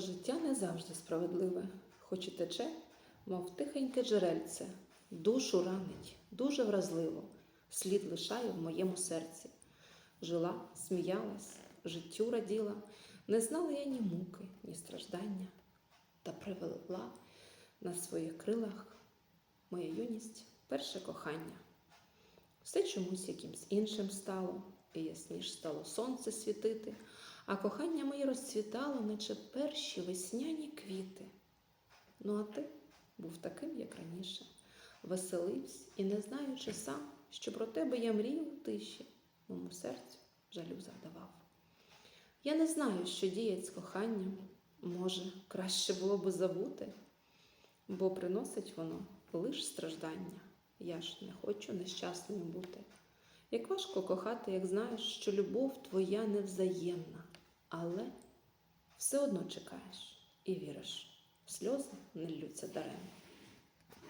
Життя не завжди справедливе, хоч і тече, мов тихеньке джерельце, душу ранить, дуже вразливо, слід лишає в моєму серці. Жила, сміялась, життю раділа, не знала я ні муки, ні страждання, та привела на своїх крилах моя юність, перше кохання. Все чомусь якимсь іншим стало, і ясніш стало сонце світити, а кохання моє розцвітало, наче перші весняні квіти. Ну, а ти був таким, як раніше, веселився і, не знаючи сам, що про тебе я мрію у тиші, моєму серцю жалю завдавав. Я не знаю, що діять з коханням, може, краще було би забути, бо приносить воно лиш страждання. Я ж не хочу нещасною бути. Як важко кохати, як знаєш, що любов твоя невзаємна, але все одно чекаєш і віриш, сльози не ллються даремно.